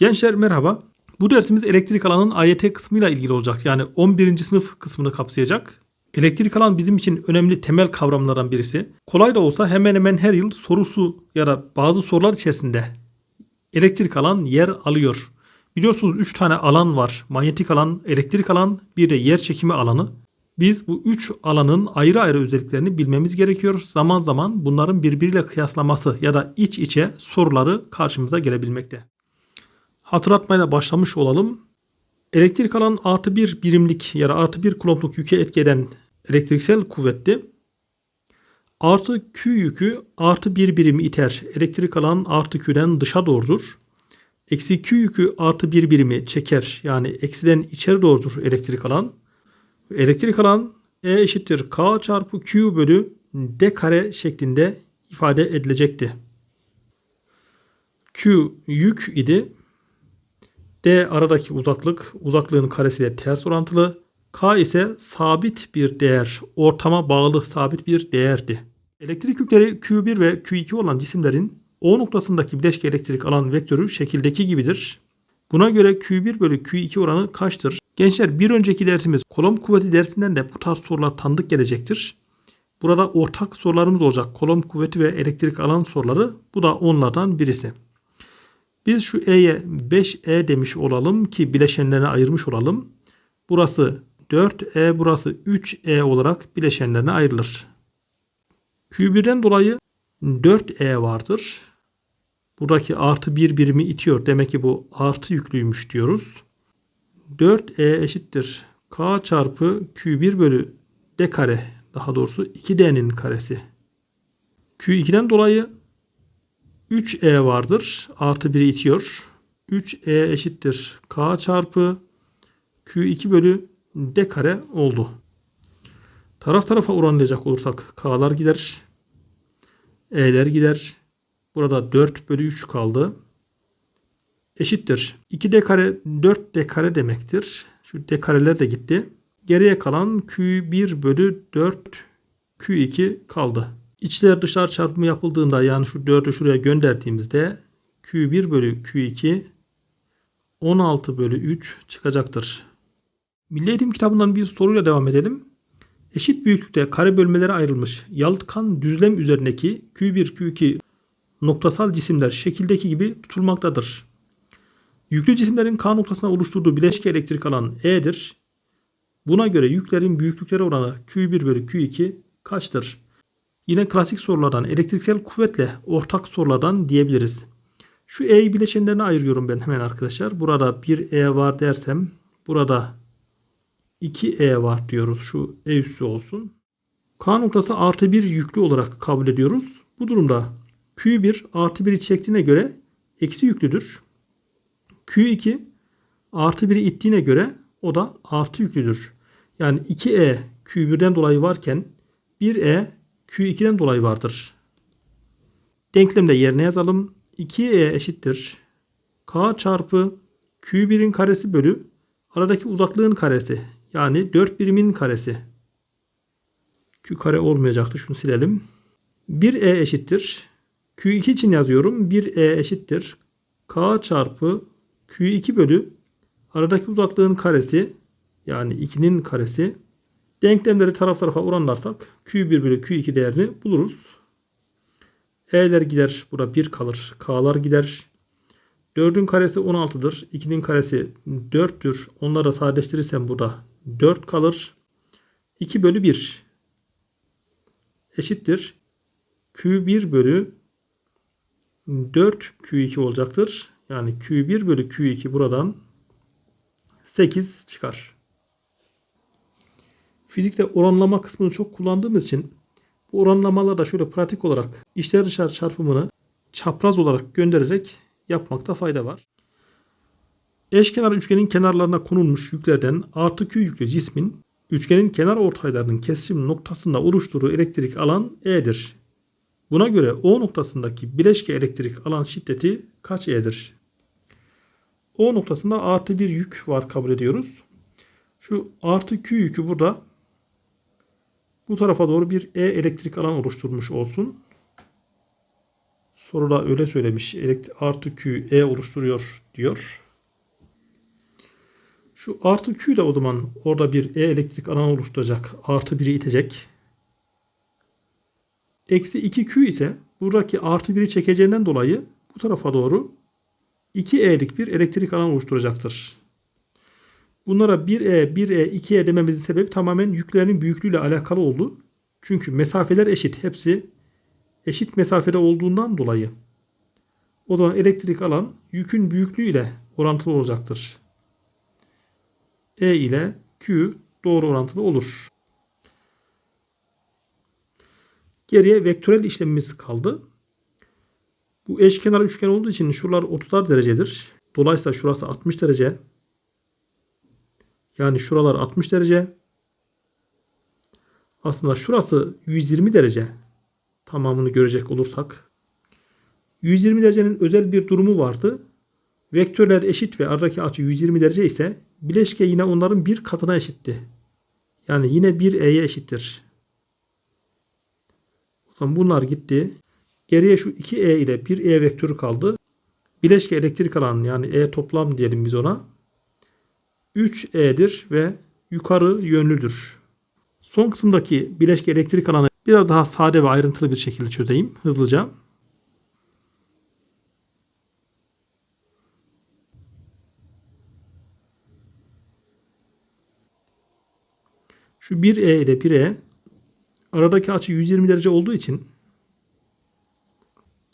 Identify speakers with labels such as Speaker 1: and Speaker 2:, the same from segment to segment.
Speaker 1: Gençler merhaba. Bu dersimiz elektrik alanın AYT kısmıyla ilgili olacak. Yani 11. sınıf kısmını kapsayacak. Elektrik alan bizim için önemli temel kavramlardan birisi. Kolay da olsa hemen hemen her yıl sorusu ya da bazı sorular içerisinde elektrik alan yer alıyor. Biliyorsunuz 3 tane alan var. Manyetik alan, elektrik alan, bir de yer çekimi alanı. Biz bu 3 alanın ayrı ayrı özelliklerini bilmemiz gerekiyor. Zaman zaman bunların birbiriyle kıyaslaması ya da iç içe soruları karşımıza gelebilmekte. Hatırlatmayla başlamış olalım. Elektrik alan artı bir birimlik ya da artı bir kulomluk yüke etki eden elektriksel kuvvetti. Artı Q yükü artı bir birimi iter. Elektrik alan artı Q'den dışa doğrudur. Eksi Q yükü artı bir birimi çeker. Yani eksiden içeri doğrudur elektrik alan. Elektrik alan E eşittir K çarpı Q bölü D kare şeklinde ifade edilecekti. Q yük idi. D aradaki uzaklık, uzaklığın karesiyle ters orantılı. K ise sabit bir değer, ortama bağlı sabit bir değerdi. Elektrik yükleri Q1 ve Q2 olan cisimlerin O noktasındaki bileşke elektrik alan vektörü şekildeki gibidir. Buna göre Q1 bölü Q2 oranı kaçtır? Gençler bir önceki dersimiz kolom kuvveti dersinden de bu tarz sorular tanıdık gelecektir. Burada ortak sorularımız olacak. Kolom kuvveti ve elektrik alan soruları. Bu da onlardan birisi. Biz şu E'ye 5E demiş olalım ki bileşenlerine ayırmış olalım. Burası 4E, burası 3E olarak bileşenlerine ayrılır. Q1'den dolayı 4E vardır. Buradaki artı bir birimi itiyor. Demek ki bu artı yüklüymüş diyoruz. 4E eşittir. K çarpı Q1 bölü D kare. Daha doğrusu 2D'nin karesi. Q2'den dolayı 3E vardır. Artı 1'i itiyor. 3E eşittir. K çarpı Q2 bölü D kare oldu. Taraf tarafa oranlayacak olursak K'lar gider. E'ler gider. Burada 4 bölü 3 kaldı. Eşittir. 2D kare 4D kare demektir. Şu D kareler de gitti. Geriye kalan Q1 bölü 4 Q2 kaldı. İçler dışlar çarpımı yapıldığında yani şu 4'ü şuraya gönderdiğimizde Q1 bölü Q2 16 bölü 3 çıkacaktır. Milli Eğitim kitabından bir soruyla devam edelim. Eşit büyüklükte kare bölmelere ayrılmış yalıtkan düzlem üzerindeki Q1, Q2 noktasal cisimler şekildeki gibi tutulmaktadır. Yüklü cisimlerin K noktasına oluşturduğu bileşke elektrik alan E'dir. Buna göre yüklerin büyüklükleri oranı Q1 bölü Q2 kaçtır? Yine klasik sorulardan elektriksel kuvvetle ortak sorulardan diyebiliriz. Şu E'yi bileşenlerine ayırıyorum ben hemen arkadaşlar. Burada bir E var dersem burada 2E var diyoruz. Şu E üssü olsun. K noktası artı 1 yüklü olarak kabul ediyoruz. Bu durumda Q1 artı 1'i çektiğine göre eksi yüklüdür. Q2 artı 1'i ittiğine göre o da artı yüklüdür. Yani 2E Q1'den dolayı varken 1E Q2'den dolayı vardır. Denklemde yerine yazalım. 2E eşittir. K çarpı Q1'in karesi bölü aradaki uzaklığın karesi. Yani 4 birimin karesi. Q kare olmayacaktı. Şunu silelim. 1E eşittir. Q2 için yazıyorum. 1E eşittir. K çarpı Q2 bölü aradaki uzaklığın karesi yani 2'nin karesi Denklemleri taraf tarafa oranlarsak Q1 bölü Q2 değerini buluruz. E'ler gider. Burada 1 kalır. K'lar gider. 4'ün karesi 16'dır. 2'nin karesi 4'tür. Onları da sadeleştirirsem burada 4 kalır. 2 bölü 1 eşittir. Q1 bölü 4 Q2 olacaktır. Yani Q1 bölü Q2 buradan 8 çıkar. Fizikte oranlama kısmını çok kullandığımız için bu oranlamalarda şöyle pratik olarak içler dışarı çarpımını çapraz olarak göndererek yapmakta fayda var. Eşkenar üçgenin kenarlarına konulmuş yüklerden artı Q yüklü cismin üçgenin kenar ortaylarının kesişim noktasında oluşturduğu elektrik alan E'dir. Buna göre O noktasındaki bileşke elektrik alan şiddeti kaç E'dir? O noktasında artı bir yük var kabul ediyoruz. Şu artı Q yükü burada bu tarafa doğru bir E elektrik alan oluşturmuş olsun. Soruda öyle söylemiş. Elekt- artı Q E oluşturuyor diyor. Şu artı Q de o zaman orada bir E elektrik alan oluşturacak. Artı 1'i itecek. Eksi 2Q ise buradaki artı 1'i çekeceğinden dolayı bu tarafa doğru 2E'lik bir elektrik alan oluşturacaktır. Bunlara 1E, 1E, 2E dememizin sebebi tamamen yüklerin büyüklüğüyle alakalı oldu. Çünkü mesafeler eşit. Hepsi eşit mesafede olduğundan dolayı o zaman elektrik alan yükün büyüklüğüyle orantılı olacaktır. E ile Q doğru orantılı olur. Geriye vektörel işlemimiz kaldı. Bu eşkenar üçgen olduğu için şuralar 30'ar derecedir. Dolayısıyla şurası 60 derece. Yani şuralar 60 derece. Aslında şurası 120 derece. Tamamını görecek olursak. 120 derecenin özel bir durumu vardı. Vektörler eşit ve aradaki açı 120 derece ise bileşke yine onların bir katına eşitti. Yani yine 1e'ye eşittir. O zaman bunlar gitti. Geriye şu 2e ile 1e vektörü kaldı. Bileşke elektrik alanı yani e toplam diyelim biz ona. 3e'dir ve yukarı yönlüdür. Son kısımdaki bileşke elektrik alanı biraz daha sade ve ayrıntılı bir şekilde çözeyim hızlıca. Şu 1E ile 1E aradaki açı 120 derece olduğu için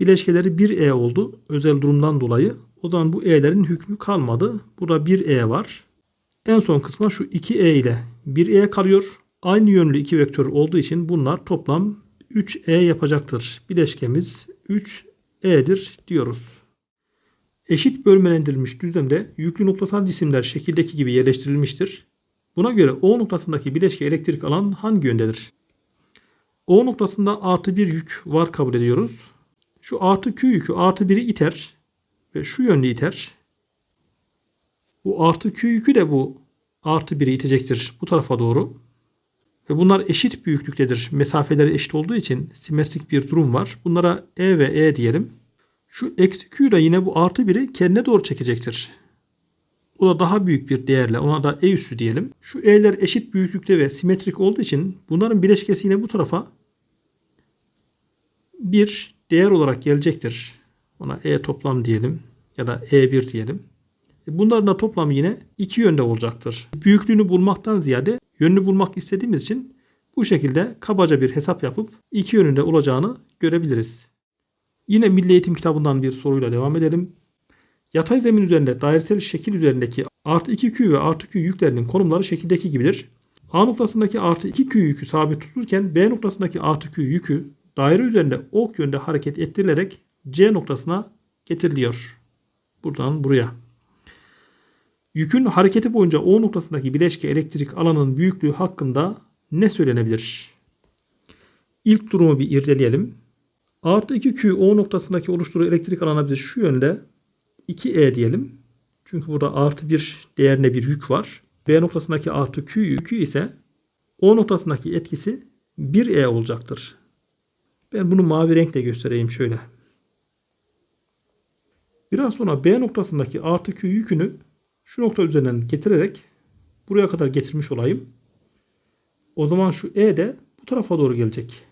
Speaker 1: bileşkeleri 1E oldu özel durumdan dolayı. O zaman bu E'lerin hükmü kalmadı. Burada 1E var. En son kısma şu 2E ile 1E kalıyor. Aynı yönlü iki vektör olduğu için bunlar toplam 3E yapacaktır. Bileşkemiz 3E'dir diyoruz. Eşit bölmelendirilmiş düzlemde yüklü noktasal cisimler şekildeki gibi yerleştirilmiştir. Buna göre O noktasındaki bileşke elektrik alan hangi yöndedir? O noktasında artı bir yük var kabul ediyoruz. Şu artı Q yükü artı 1'i iter ve şu yönde iter. Bu artı Q yükü de bu artı 1'i itecektir bu tarafa doğru. Ve bunlar eşit büyüklüktedir. Mesafeleri eşit olduğu için simetrik bir durum var. Bunlara E ve E diyelim. Şu eksi Q da yine bu artı 1'i kendine doğru çekecektir. O da daha büyük bir değerle ona da E üssü diyelim. Şu E'ler eşit büyüklükte ve simetrik olduğu için bunların bileşkesi yine bu tarafa bir değer olarak gelecektir. Ona E toplam diyelim ya da E1 diyelim. E, Bunların da toplamı yine iki yönde olacaktır. Büyüklüğünü bulmaktan ziyade yönünü bulmak istediğimiz için bu şekilde kabaca bir hesap yapıp iki yönünde olacağını görebiliriz. Yine Milli Eğitim kitabından bir soruyla devam edelim. Yatay zemin üzerinde dairesel şekil üzerindeki artı 2Q ve artı Q yüklerinin konumları şekildeki gibidir. A noktasındaki artı 2Q yükü sabit tutulurken B noktasındaki artı Q yükü daire üzerinde ok yönde hareket ettirilerek C noktasına getiriliyor. Buradan buraya. Yükün hareketi boyunca O noktasındaki bileşke elektrik alanının büyüklüğü hakkında ne söylenebilir? İlk durumu bir irdeleyelim. Artı 2Q O noktasındaki oluşturduğu elektrik alanı bize şu yönde 2E diyelim. Çünkü burada artı bir değerine bir yük var. B noktasındaki artı Q yükü ise O noktasındaki etkisi 1E olacaktır. Ben bunu mavi renkle göstereyim şöyle. Biraz sonra B noktasındaki artı Q yükünü şu nokta üzerinden getirerek buraya kadar getirmiş olayım. O zaman şu E de bu tarafa doğru gelecek.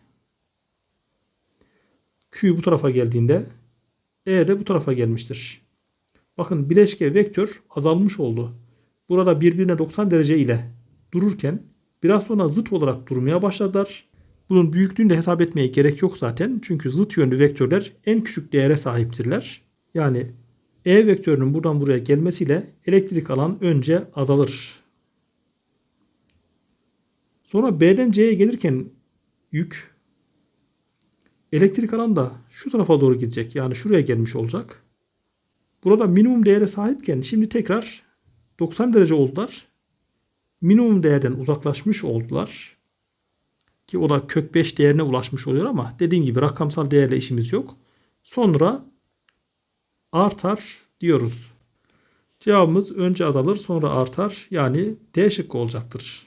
Speaker 1: Q bu tarafa geldiğinde E de bu tarafa gelmiştir. Bakın bileşke vektör azalmış oldu. Burada birbirine 90 derece ile dururken biraz sonra zıt olarak durmaya başladılar. Bunun büyüklüğünü de hesap etmeye gerek yok zaten. Çünkü zıt yönlü vektörler en küçük değere sahiptirler. Yani E vektörünün buradan buraya gelmesiyle elektrik alan önce azalır. Sonra B'den C'ye gelirken yük elektrik alan da şu tarafa doğru gidecek. Yani şuraya gelmiş olacak. Burada minimum değere sahipken şimdi tekrar 90 derece oldular. Minimum değerden uzaklaşmış oldular. Ki o da kök 5 değerine ulaşmış oluyor ama dediğim gibi rakamsal değerle işimiz yok. Sonra artar diyoruz. Cevabımız önce azalır sonra artar. Yani D şıkkı olacaktır.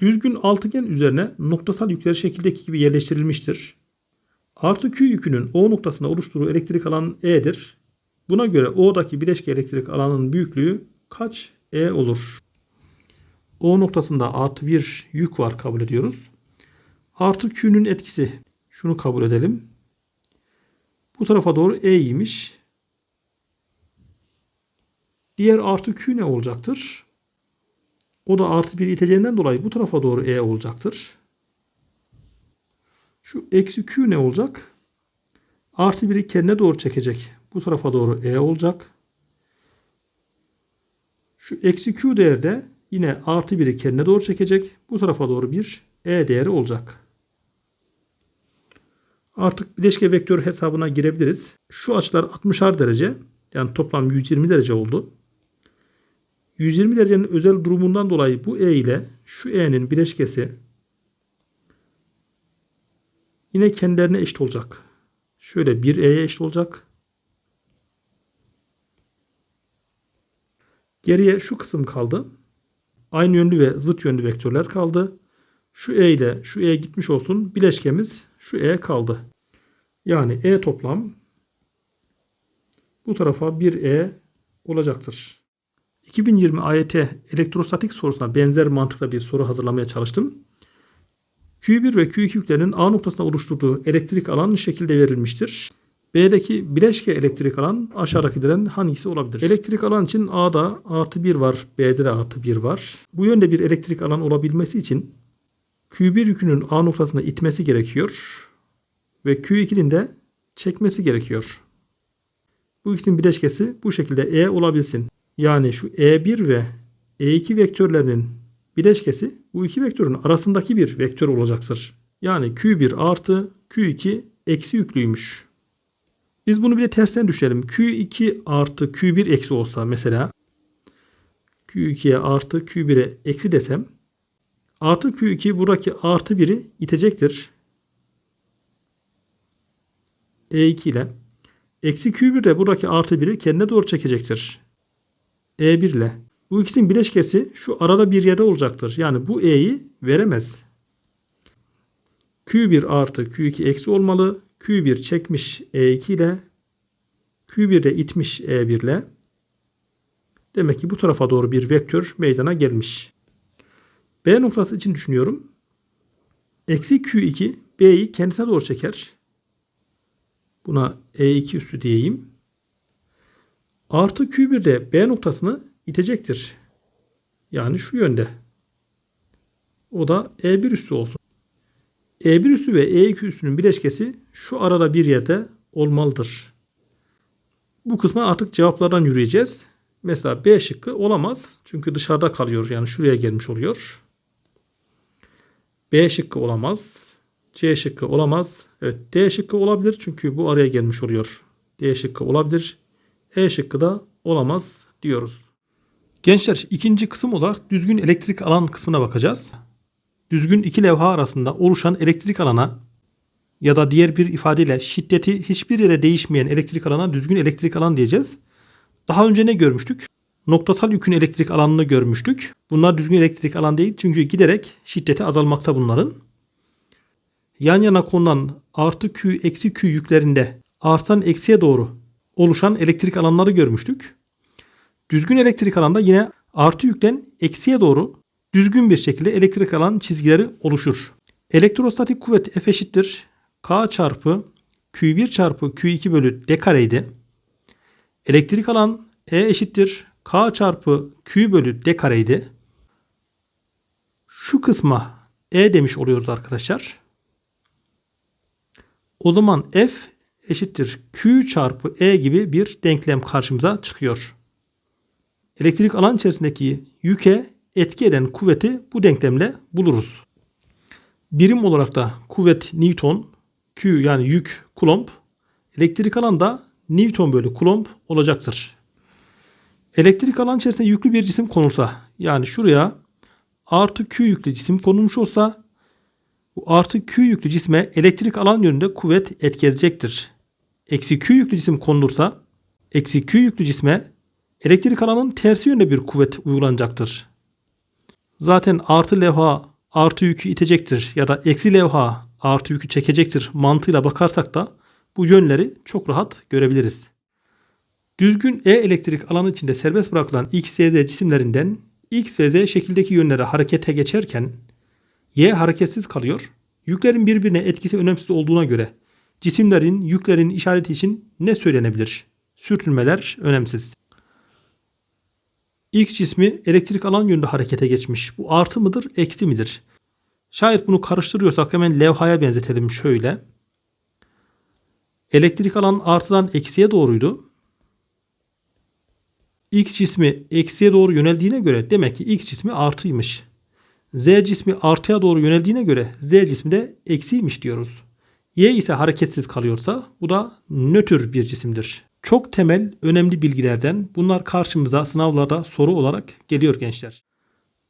Speaker 1: Düzgün altıgen üzerine noktasal yükleri şekildeki gibi yerleştirilmiştir. Artı Q yükünün O noktasında oluşturduğu elektrik alan E'dir. Buna göre O'daki bileşke elektrik alanının büyüklüğü kaç E olur? O noktasında artı bir yük var kabul ediyoruz. Artı Q'nun etkisi. Şunu kabul edelim. Bu tarafa doğru E'ymiş. Diğer artı Q ne olacaktır? O da artı bir iteceğinden dolayı bu tarafa doğru E olacaktır. Şu eksi Q ne olacak? Artı 1'i kendine doğru çekecek. Bu tarafa doğru E olacak. Şu eksi Q değeri de yine artı 1'i kendine doğru çekecek. Bu tarafa doğru bir E değeri olacak. Artık bileşke vektör hesabına girebiliriz. Şu açılar 60'ar derece. Yani toplam 120 derece oldu. 120 derecenin özel durumundan dolayı bu E ile şu E'nin bileşkesi yine kendilerine eşit olacak. Şöyle bir E'ye eşit olacak. Geriye şu kısım kaldı. Aynı yönlü ve zıt yönlü vektörler kaldı. Şu E ile şu E gitmiş olsun. Bileşkemiz şu E kaldı. Yani E toplam bu tarafa bir E olacaktır. 2020 AYT elektrostatik sorusuna benzer mantıkla bir soru hazırlamaya çalıştım. Q1 ve Q2 yüklerinin A noktasında oluşturduğu elektrik alan şekilde verilmiştir. B'deki bileşke elektrik alan aşağıdakilerin hangisi olabilir? Elektrik alan için A'da artı 1 var, B'de de artı 1 var. Bu yönde bir elektrik alan olabilmesi için Q1 yükünün A noktasına itmesi gerekiyor ve Q2'nin de çekmesi gerekiyor. Bu ikisinin bileşkesi bu şekilde E olabilsin. Yani şu E1 ve E2 vektörlerinin bileşkesi bu iki vektörün arasındaki bir vektör olacaktır. Yani Q1 artı Q2 eksi yüklüymüş. Biz bunu bir de tersten düşelim. Q2 artı Q1 eksi olsa mesela Q2'ye artı Q1'e eksi desem artı Q2 buradaki artı 1'i itecektir. E2 ile eksi Q1 de buradaki artı 1'i kendine doğru çekecektir. E1 ile. Bu ikisinin bileşkesi şu arada bir yerde olacaktır. Yani bu E'yi veremez. Q1 artı Q2 eksi olmalı. Q1 çekmiş E2 ile Q1 de itmiş E1 ile. Demek ki bu tarafa doğru bir vektör meydana gelmiş. B noktası için düşünüyorum. Eksi Q2 B'yi kendisine doğru çeker. Buna E2 üstü diyeyim. Artı Q1 de B noktasını itecektir. Yani şu yönde. O da E1 üssü olsun. E1 üssü ve E2 üssünün bileşkesi şu arada bir yerde olmalıdır. Bu kısma artık cevaplardan yürüyeceğiz. Mesela B şıkkı olamaz. Çünkü dışarıda kalıyor. Yani şuraya gelmiş oluyor. B şıkkı olamaz. C şıkkı olamaz. Evet D şıkkı olabilir. Çünkü bu araya gelmiş oluyor. D şıkkı olabilir. E şıkkı da olamaz diyoruz. Gençler ikinci kısım olarak düzgün elektrik alan kısmına bakacağız. Düzgün iki levha arasında oluşan elektrik alana ya da diğer bir ifadeyle şiddeti hiçbir yere değişmeyen elektrik alana düzgün elektrik alan diyeceğiz. Daha önce ne görmüştük? Noktasal yükün elektrik alanını görmüştük. Bunlar düzgün elektrik alan değil çünkü giderek şiddeti azalmakta bunların. Yan yana konulan artı Q eksi Q yüklerinde artan eksiye doğru oluşan elektrik alanları görmüştük. Düzgün elektrik alanda yine artı yükten eksiye doğru düzgün bir şekilde elektrik alan çizgileri oluşur. Elektrostatik kuvvet F eşittir. K çarpı Q1 çarpı Q2 bölü D kareydi. Elektrik alan E eşittir. K çarpı Q bölü D kareydi. Şu kısma E demiş oluyoruz arkadaşlar. O zaman F eşittir Q çarpı E gibi bir denklem karşımıza çıkıyor. Elektrik alan içerisindeki yüke etki eden kuvveti bu denklemle buluruz. Birim olarak da kuvvet Newton, Q yani yük Coulomb, elektrik alanda Newton bölü Coulomb olacaktır. Elektrik alan içerisinde yüklü bir cisim konulsa yani şuraya artı Q yüklü cisim konulmuş olsa bu artı Q yüklü cisme elektrik alan yönünde kuvvet etki edecektir. Eksi Q yüklü cisim konulursa eksi Q yüklü cisme elektrik alanın tersi yönde bir kuvvet uygulanacaktır. Zaten artı levha artı yükü itecektir ya da eksi levha artı yükü çekecektir mantığıyla bakarsak da bu yönleri çok rahat görebiliriz. Düzgün E elektrik alanı içinde serbest bırakılan X, Y, Z cisimlerinden X ve Z şekildeki yönlere harekete geçerken Y hareketsiz kalıyor. Yüklerin birbirine etkisi önemsiz olduğuna göre cisimlerin yüklerin işareti için ne söylenebilir? Sürtünmeler önemsiz. X cismi elektrik alan yönünde harekete geçmiş. Bu artı mıdır, eksi midir? Şayet bunu karıştırıyorsak hemen levhaya benzetelim şöyle. Elektrik alan artıdan eksiye doğruydu. X cismi eksiye doğru yöneldiğine göre demek ki X cismi artıymış. Z cismi artıya doğru yöneldiğine göre Z cismi de eksiymiş diyoruz. Y ise hareketsiz kalıyorsa bu da nötr bir cisimdir. Çok temel, önemli bilgilerden bunlar karşımıza sınavlarda soru olarak geliyor gençler.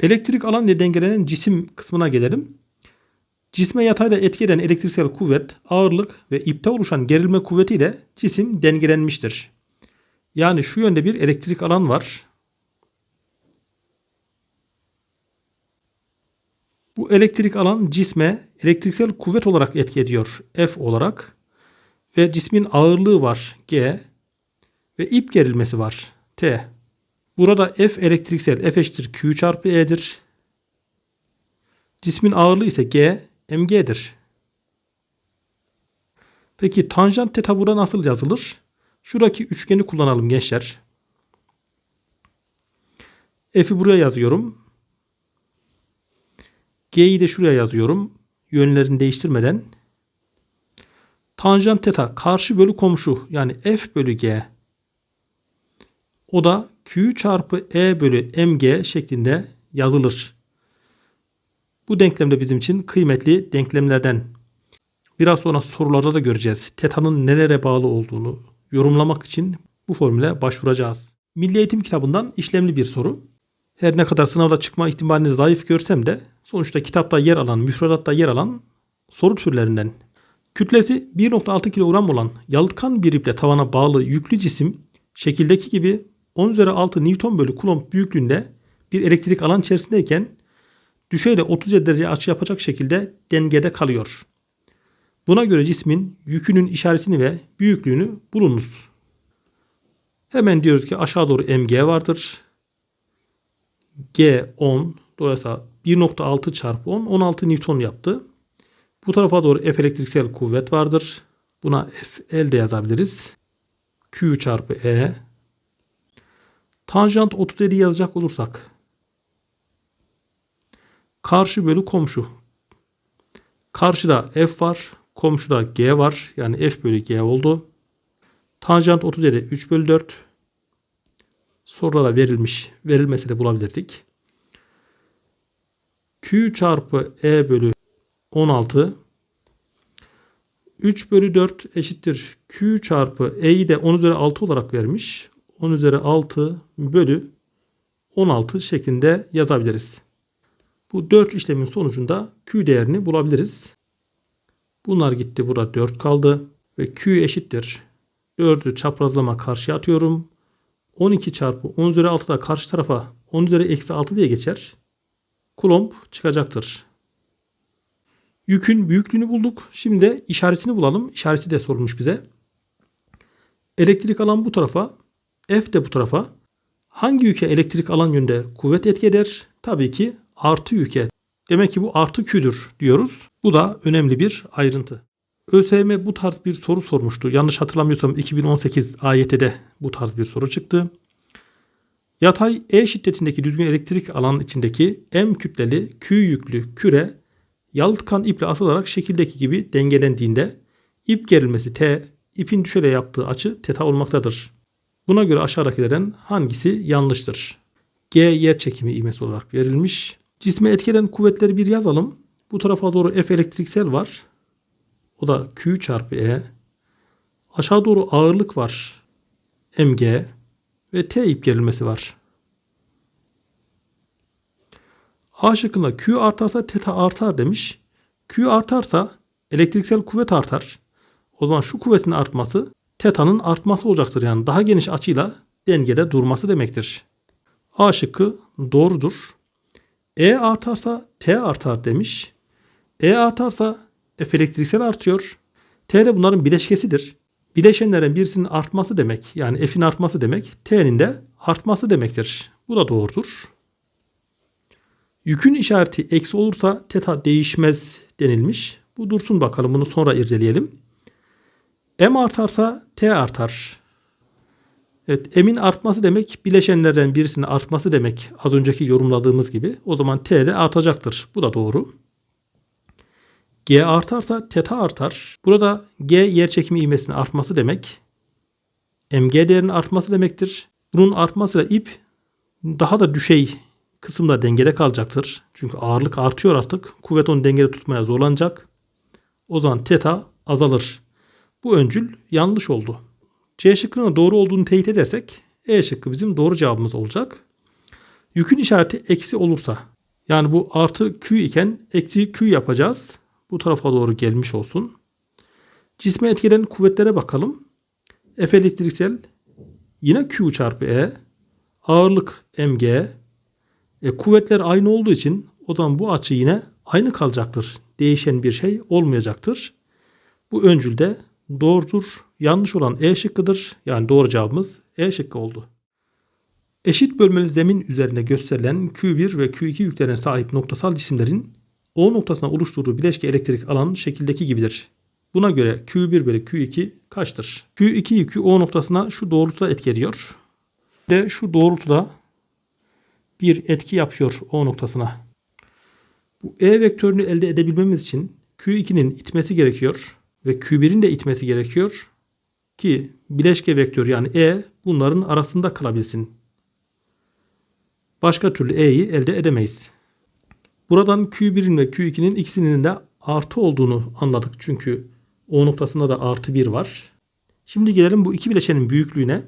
Speaker 1: Elektrik alan ile dengelenen cisim kısmına gelelim. Cisme yatayda etki eden elektriksel kuvvet, ağırlık ve ipte oluşan gerilme kuvvetiyle cisim dengelenmiştir. Yani şu yönde bir elektrik alan var. Bu elektrik alan cisme elektriksel kuvvet olarak etki ediyor F olarak ve cismin ağırlığı var G ve ip gerilmesi var T. Burada F elektriksel F eşittir Q çarpı E'dir. Cismin ağırlığı ise G mg'dir. Peki tanjant teta burada nasıl yazılır? Şuradaki üçgeni kullanalım gençler. F'i buraya yazıyorum. G'yi de şuraya yazıyorum. Yönlerini değiştirmeden. Tanjant teta karşı bölü komşu yani F bölü G. O da Q çarpı E bölü mg şeklinde yazılır. Bu denklem de bizim için kıymetli denklemlerden. Biraz sonra sorularda da göreceğiz. Teta'nın nelere bağlı olduğunu yorumlamak için bu formüle başvuracağız. Milli Eğitim kitabından işlemli bir soru. Her ne kadar sınavda çıkma ihtimalini zayıf görsem de sonuçta kitapta yer alan, müfredatta yer alan soru türlerinden. Kütlesi 1.6 kilogram olan yalıtkan bir iple tavana bağlı yüklü cisim şekildeki gibi 10 üzeri 6 Newton bölü Coulomb büyüklüğünde bir elektrik alan içerisindeyken düşeyle 37 derece açı yapacak şekilde dengede kalıyor. Buna göre cismin yükünün işaretini ve büyüklüğünü bulunuz. Hemen diyoruz ki aşağı doğru mg vardır. G 10 dolayısıyla 1.6 çarpı 10 16 Newton yaptı. Bu tarafa doğru F elektriksel kuvvet vardır. Buna F elde yazabiliriz. Q çarpı E. Tanjant 37 yazacak olursak Karşı bölü komşu. Karşıda f var. Komşuda g var. Yani f bölü g oldu. Tanjant 37 3 bölü 4. Sorulara verilmiş. Verilmese de bulabilirdik. Q çarpı e bölü 16. 3 bölü 4 eşittir. Q çarpı e'yi de 10 üzeri 6 olarak vermiş. 10 üzeri 6 bölü 16 şeklinde yazabiliriz. Bu 4 işlemin sonucunda Q değerini bulabiliriz. Bunlar gitti. Burada 4 kaldı. Ve Q eşittir. 4'ü çaprazlama karşıya atıyorum. 12 çarpı 10 üzeri 6 da karşı tarafa 10 üzeri eksi 6 diye geçer. Kulomb çıkacaktır. Yükün büyüklüğünü bulduk. Şimdi de işaretini bulalım. İşareti de sorulmuş bize. Elektrik alan bu tarafa, F de bu tarafa. Hangi yüke elektrik alan yönde kuvvet etki eder? Tabii ki artı yüke. Demek ki bu artı Q'dur diyoruz. Bu da önemli bir ayrıntı. ÖSYM bu tarz bir soru sormuştu. Yanlış hatırlamıyorsam 2018 AYT'de bu tarz bir soru çıktı. Yatay E şiddetindeki düzgün elektrik alan içindeki M kütleli Q yüklü küre yalıtkan iple asılarak şekildeki gibi dengelendiğinde ip gerilmesi T, ipin düşele yaptığı açı teta olmaktadır. Buna göre aşağıdakilerden hangisi yanlıştır? G yer çekimi ivmesi olarak verilmiş. Cisme etkilen kuvvetleri bir yazalım. Bu tarafa doğru F elektriksel var. O da Q çarpı E. Aşağı doğru ağırlık var. Mg ve T ip gerilmesi var. A şıkkında Q artarsa teta artar demiş. Q artarsa elektriksel kuvvet artar. O zaman şu kuvvetin artması teta'nın artması olacaktır. Yani daha geniş açıyla dengede durması demektir. A şıkkı doğrudur. E artarsa T artar demiş. E artarsa F elektriksel artıyor. T de bunların bileşkesidir. Bileşenlerin birisinin artması demek yani F'in artması demek T'nin de artması demektir. Bu da doğrudur. Yükün işareti eksi olursa teta değişmez denilmiş. Bu dursun bakalım bunu sonra irdeleyelim. M artarsa T artar. Evet, M'in artması demek bileşenlerden birisinin artması demek. Az önceki yorumladığımız gibi. O zaman T de artacaktır. Bu da doğru. G artarsa teta artar. Burada G yer çekimi ivmesinin artması demek. MG değerinin artması demektir. Bunun artmasıyla ip daha da düşey kısımda dengede kalacaktır. Çünkü ağırlık artıyor artık. Kuvvet onu dengede tutmaya zorlanacak. O zaman teta azalır. Bu öncül yanlış oldu. C şıkkının doğru olduğunu teyit edersek E şıkkı bizim doğru cevabımız olacak. Yükün işareti eksi olursa yani bu artı Q iken eksi Q yapacağız. Bu tarafa doğru gelmiş olsun. Cisme etkileyen kuvvetlere bakalım. F elektriksel yine Q çarpı E. Ağırlık mg. E, kuvvetler aynı olduğu için o zaman bu açı yine aynı kalacaktır. Değişen bir şey olmayacaktır. Bu öncülde doğrudur. Yanlış olan E şıkkıdır. Yani doğru cevabımız E şıkkı oldu. Eşit bölmeli zemin üzerine gösterilen Q1 ve Q2 yüklerine sahip noktasal cisimlerin O noktasına oluşturduğu bileşke elektrik alan şekildeki gibidir. Buna göre Q1 bölü Q2 kaçtır? Q2 yükü O noktasına şu doğrultuda etki ediyor. De şu doğrultuda bir etki yapıyor O noktasına. Bu E vektörünü elde edebilmemiz için Q2'nin itmesi gerekiyor ve Q1'in de itmesi gerekiyor ki bileşke vektör yani E bunların arasında kalabilsin. Başka türlü E'yi elde edemeyiz. Buradan Q1'in ve Q2'nin ikisinin de artı olduğunu anladık. Çünkü O noktasında da artı 1 var. Şimdi gelelim bu iki bileşenin büyüklüğüne.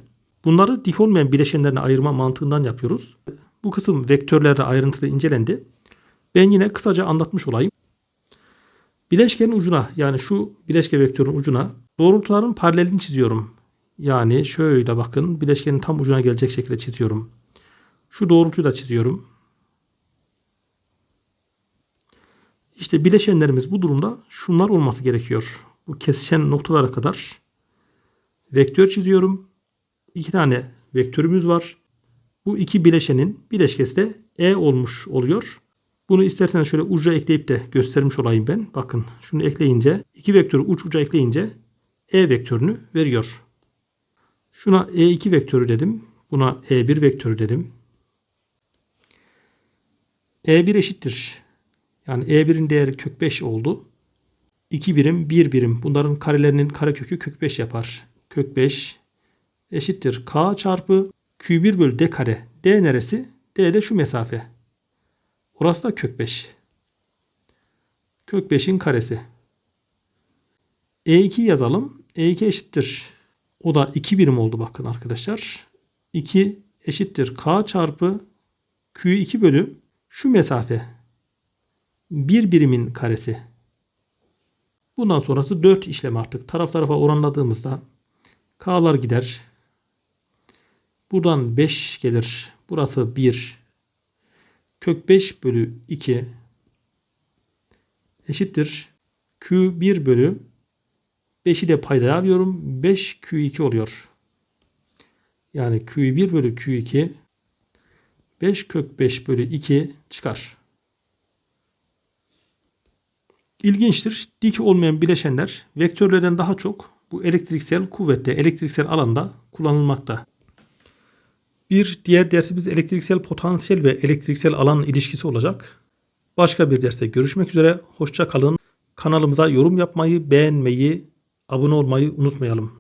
Speaker 1: Bunları dik olmayan bileşenlerine ayırma mantığından yapıyoruz. Bu kısım vektörlerde ayrıntılı incelendi. Ben yine kısaca anlatmış olayım. Bileşkenin ucuna yani şu bileşke vektörün ucuna doğrultuların paralelini çiziyorum. Yani şöyle bakın bileşkenin tam ucuna gelecek şekilde çiziyorum. Şu doğrultuyu da çiziyorum. İşte bileşenlerimiz bu durumda şunlar olması gerekiyor. Bu kesişen noktalara kadar vektör çiziyorum. İki tane vektörümüz var. Bu iki bileşenin bileşkesi de E olmuş oluyor. Bunu isterseniz şöyle uca ekleyip de göstermiş olayım ben. Bakın şunu ekleyince iki vektörü uç uca ekleyince E vektörünü veriyor. Şuna E2 vektörü dedim. Buna E1 vektörü dedim. E1 eşittir. Yani E1'in değeri kök 5 oldu. 2 birim 1 birim. Bunların karelerinin karekökü kök 5 yapar. Kök 5 eşittir. K çarpı Q1 bölü D kare. D neresi? D de şu mesafe. Orası da kök 5. Kök 5'in karesi. E2 yazalım. E2 eşittir. O da 2 birim oldu bakın arkadaşlar. 2 eşittir. K çarpı Q2 bölü şu mesafe. 1 birimin karesi. Bundan sonrası 4 işlem artık. Taraf tarafa oranladığımızda K'lar gider. Buradan 5 gelir. Burası 1. Kök 5 bölü 2 eşittir. Q1 bölü 5'i de paydaya alıyorum. 5 Q2 oluyor. Yani Q1 bölü Q2 5 kök 5 bölü 2 çıkar. İlginçtir. Dik olmayan bileşenler vektörlerden daha çok bu elektriksel kuvvette, elektriksel alanda kullanılmakta. Bir diğer dersimiz elektriksel potansiyel ve elektriksel alan ilişkisi olacak. Başka bir derste görüşmek üzere. Hoşça kalın. Kanalımıza yorum yapmayı, beğenmeyi, abone olmayı unutmayalım.